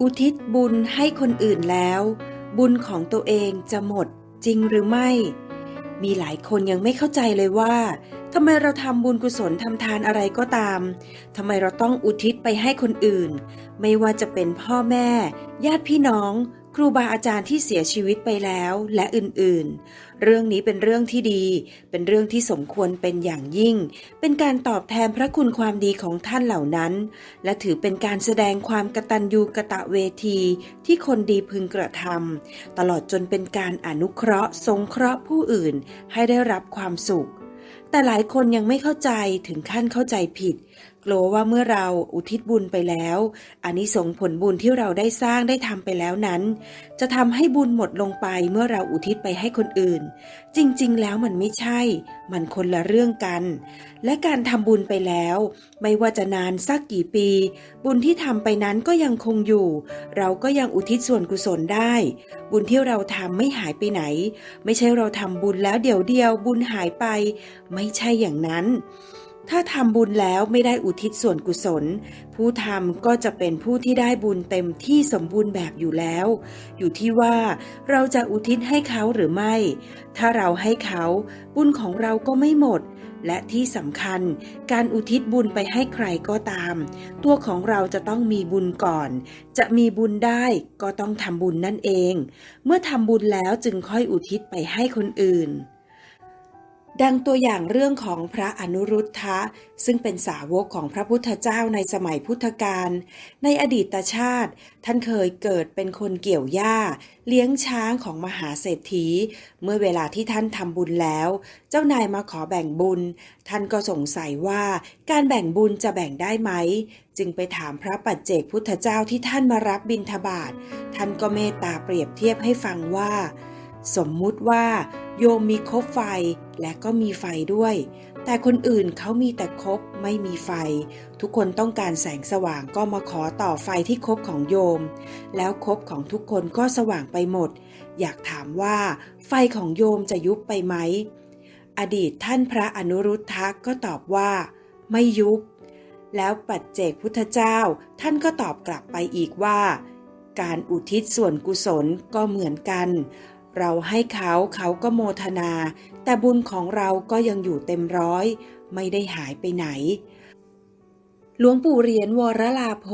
อุทิศบุญให้คนอื่นแล้ว บุญของตัวเองจะหมดจริงหรือไม่ มีหลายคนยังไม่เข้าใจเลยว่าทำไมเราทำบุญกุศลทำทานอะไรก็ตาม ทำไมเราต้องอุทิศไปให้คนอื่น ไม่ว่าจะเป็นพ่อแม่ ญาติพี่น้อง ครูบาอาจารย์ที่เสียชีวิตไปแล้วและอื่นๆ เรื่องนี้เป็นเรื่องที่ดี เป็นเรื่องที่สมควรเป็นอย่างยิ่ง เป็นการตอบแทนพระคุณความดีของท่านเหล่านั้น และถือเป็นการแสดงความกตัญญูกะตะเวที ที่คนดีพึงกระทำตลอดจนเป็นการอนุเคราะห์ สงเคราะห์ผู้อื่นให้ได้รับความสุขแต่หลายคนยังไม่เข้าใจถึงขั้นเข้าใจผิด กลัวว่าเมื่อเราอุทิศบุญไปแล้วอานิสงส์ผลบุญที่เราได้สร้างได้ทำไปแล้วนั้น จะทำให้บุญหมดลงไปเมื่อเราอุทิศไปให้คนอื่น จริงๆ แล้วมันไม่ใช่ มันคนละเรื่องกัน และการทำบุญไปแล้ว ไม่ว่าจะนานสักกี่ปี บุญที่ทำไปนั้นก็ยังคงอยู่ เราก็ยังอุทิศส่วนกุศลได้ บุญที่เราทำไม่หายไปไหน ไม่ใช่เราทำบุญแล้วเดี๋ยวเดียวบุญหายไป ไม่ใช่อย่างนั้น ถ้าทำบุญแล้วไม่ได้อุทิศส่วนกุศล ผู้ทำก็จะเป็นผู้ที่ได้บุญเต็มที่สมบูรณ์แบบอยู่แล้ว อยู่ที่ว่าเราจะอุทิศให้เขาหรือไม่ ถ้าเราให้เขาบุญของเราก็ไม่หมด และที่สำคัญ การอุทิศบุญไปให้ใครก็ตาม ตัวของเราจะต้องมีบุญก่อน จะมีบุญได้ก็ต้องทำบุญนั่นเอง เมื่อทำบุญแล้วจึงค่อยอุทิศไปให้คนอื่น ดังตัวอย่างเรื่องของพระอนุรุทธะ ซึ่งเป็นสาวกของพระพุทธเจ้าในสมัยพุทธกาลในอดีตชาติ ท่านเคยเกิดเป็นคนเกี่ยวหญ้า เลี้ยงช้างของมหาเศรษฐี เมื่อเวลาที่ท่านทำบุญแล้ว เจ้านายมาขอแบ่งบุญ ท่านก็สงสัยว่าการแบ่งบุญจะแบ่งได้ไหม จึงไปถามพระปัจเจกพุทธเจ้าที่ท่านมารับบิณฑบาตท่านก็เมตตาเปรียบเทียบให้ฟังว่า สมมุติว่า โยมมีคบไฟและก็มีไฟด้วย แต่คนอื่นเขามีแต่คบไม่มีไฟ ทุกคนต้องการแสงสว่างก็มาขอต่อไฟที่คบของโยม แล้วคบของทุกคนก็สว่างไปหมด อยากถามว่าไฟของโยมจะยุบไปไหม อดีตท่านพระอนุรุทธะก็ตอบว่า ไม่ยุบ แล้วปัจเจกพุทธเจ้าท่านก็ตอบกลับไปอีกว่า การอุทิศส่วนกุศลก็เหมือนกัน เราให้เขาเขาก็โมทนา แต่บุญของเราก็ยังอยู่เต็มร้อย ไม่ได้หายไปไหน หลวงปู่เหรียญวรลาโพ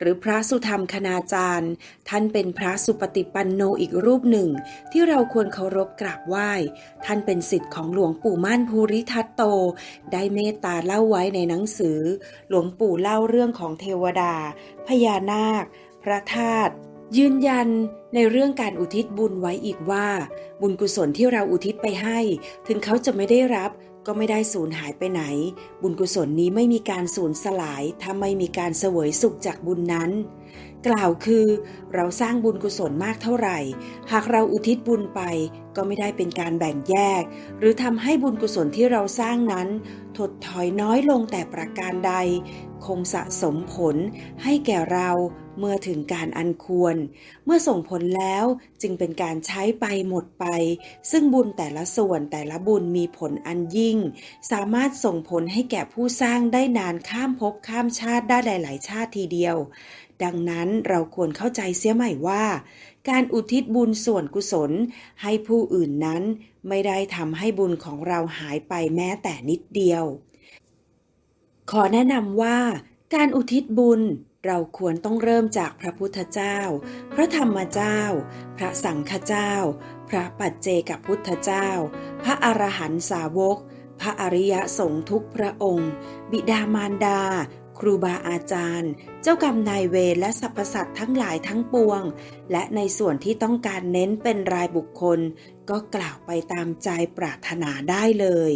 หรือพระสุธรรมคณาจารย์ ท่านเป็นพระสุปฏิปันโนอีกรูปหนึ่ง ที่เราควรเคารพกราบไหว้ ท่านเป็นสิทธิ์ของหลวงปู่มั่นภูริทัตโต ได้เมตตาเล่าไว้ในหนังสือ หลวงปู่เล่าเรื่องของเทวดา พญานาค พระธาตุ ยืนยันในเรื่องการอุทิศบุญไว้อีกว่า บุญกุศลที่เราอุทิศไปให้ ถึงเขาจะไม่ได้รับก็ไม่ได้สูญหายไปไหน บุญกุศลนี้ไม่มีการสูญสลายถ้าไม่มีการเสวยสุขจากบุญนั้น กล่าวคือ เราสร้างบุญกุศลมากเท่าไหร่ หากเราอุทิศบุญไปก็ไม่ได้เป็นการแบ่งแยก หรือทำให้บุญกุศลที่เราสร้างนั้น ถดถอยน้อยลงแต่ประการใด คงสะสมผลให้แก่เราเมื่อถึงการอันควร เมื่อส่งผลแล้วจึงเป็นการใช้ไปหมดไป ซึ่งบุญแต่ละส่วนแต่ละบุญมีผลอันยิ่ง สามารถส่งผลให้แก่ผู้สร้างได้นานข้ามภพข้ามชาติได้หลาย ๆ ชาติทีเดียว ดังนั้นเราควรเข้าใจเสียใหม่ว่า การอุทิศบุญส่วนกุศลให้ผู้อื่นนั้น ไม่ได้ทำให้บุญของเราหายไปแม้แต่นิดเดียว ขอแนะนำว่า การอุทิศบุญเราควรต้องเริ่มจากพระพุทธเจ้า พระธรรมเจ้า พระสังฆเจ้า พระปัจเจกพุทธเจ้า พระอรหันตสาวก พระอริยสงฆ์ทุกพระองค์ บิดามารดา ครูบาอาจารย์ เจ้ากรรมนายเวรและสรรพสัตว์ทั้งหลายทั้งปวง และในส่วนที่ต้องการเน้นเป็นรายบุคคล ก็กล่าวไปตามใจปรารถนาได้เลย